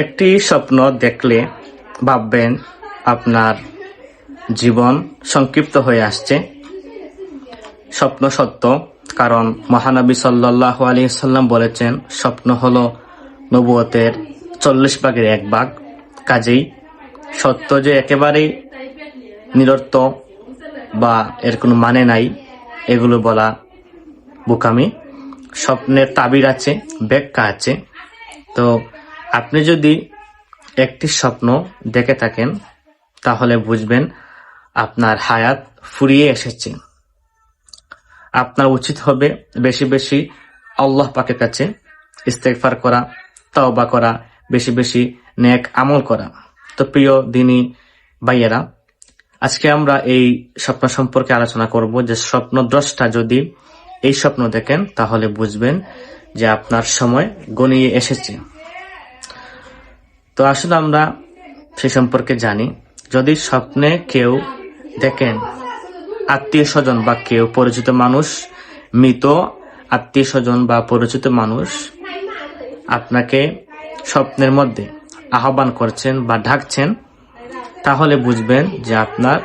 একটি স্বপ্ন দেখলে ভাববেন আপনার জীবন সংক্ষিপ্ত হয়ে আসছে। স্বপ্ন সত্য, কারণ মহানবী সাল্লাহ আলী সাল্লাম বলেছেন, স্বপ্ন হলো নবুয়তের চল্লিশ ভাগের এক ভাগ। কাজেই সত্য যে একেবারেই নিরর্থ বা এর কোনো মানে নাই, এগুলো বলা বোকামি। স্বপ্নের তাবির আছে, ব্যাখ্যা আছে। তো আপনি যদি একটি স্বপ্ন দেখে থাকেন, তাহলে বুঝবেন আপনার হায়াত ফুরিয়ে এসেছে। আপনার উচিত হবে বেশি বেশি আল্লাহ পাকের কাছে ইস্তেগফার করা, তওবা করা, বেশি বেশি নেক আমল করা। তো প্রিয় দিনী ভাইয়েরা, আজকে আমরা এই স্বপ্ন সম্পর্কে আলোচনা করব যে স্বপ্নদ্রষ্টা যদি এই স্বপ্ন দেখেন, তাহলে বুঝবেন যে আপনার সময় গনিয়ে এসেছে। তো আসলে আমরা সে সম্পর্কে জানি, যদি স্বপ্নে কেউ দেখেন আত্মীয় স্বজন বা কেউ পরিচিত মানুষ, মৃত আত্মীয় স্বজন বা পরিচিত মানুষ আপনাকে স্বপ্নের মধ্যে আহ্বান করছেন বা ঢাকছেন তাহলে বুঝবেন যে আপনার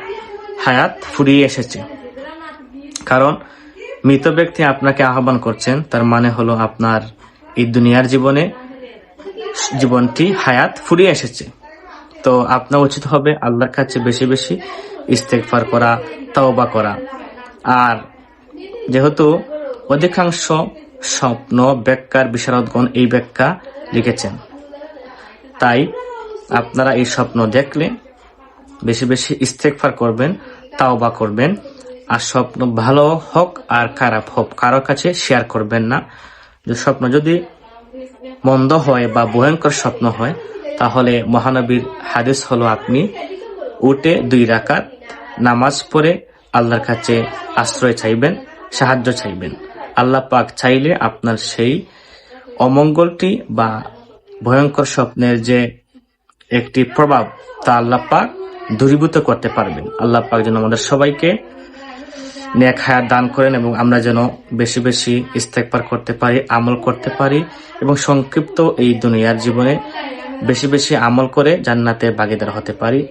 হায়াত ফুরিয়ে এসেছে। কারণ মৃত ব্যক্তি আপনাকে আহ্বান করছেন, তার মানে হলো আপনার এই দুনিয়ার জীবনে জীবনটি হায়াত ফুরিয়ে এসেছে। তো আপনার উচিত হবে আল্লাহর কাছে বেশি বেশি ইস্তেকফার করা, তওবা করা। আর যেহেতু অধিকাংশ স্বপ্ন, ব্যাখ্যার বিশারদগণ এই ব্যাখ্যা লিখেছেন। তাই আপনারা এই স্বপ্ন দেখলে বেশি বেশি ইস্তেকফার করবেন, তাওবা করবেন। আর স্বপ্ন ভালো হোক আর খারাপ হোক, কারও কাছে শেয়ার করবেন না। স্বপ্ন যদি মন্দ হয় বা ভয়ঙ্কর স্বপ্ন হয়, তাহলে মহানবীর হাদিস হলো আপনি উঠে দুই রাকাত নামাজ পড়ে আল্লাহর কাছে আশ্রয় চাইবেন, সাহায্য চাইবেন। আল্লাহ পাক চাইলে আপনার সেই অমঙ্গলটি বা ভয়ঙ্কর স্বপ্নের যে একটি প্রভাব তা আল্লাহ পাক দূরীভূত করতে পারবেন। আল্লাহ পাক যেন আমাদের সবাইকে নেক হায়াত দান করেন এবং আমরা যেন বেশি বেশি ইস্তেকবার করতে পারি, আমল করতে পারি এবং সংক্ষিপ্ত এই দুনিয়ার জীবনে বেশি বেশি আমল করে জান্নাতে বাগিদার হতে পারি।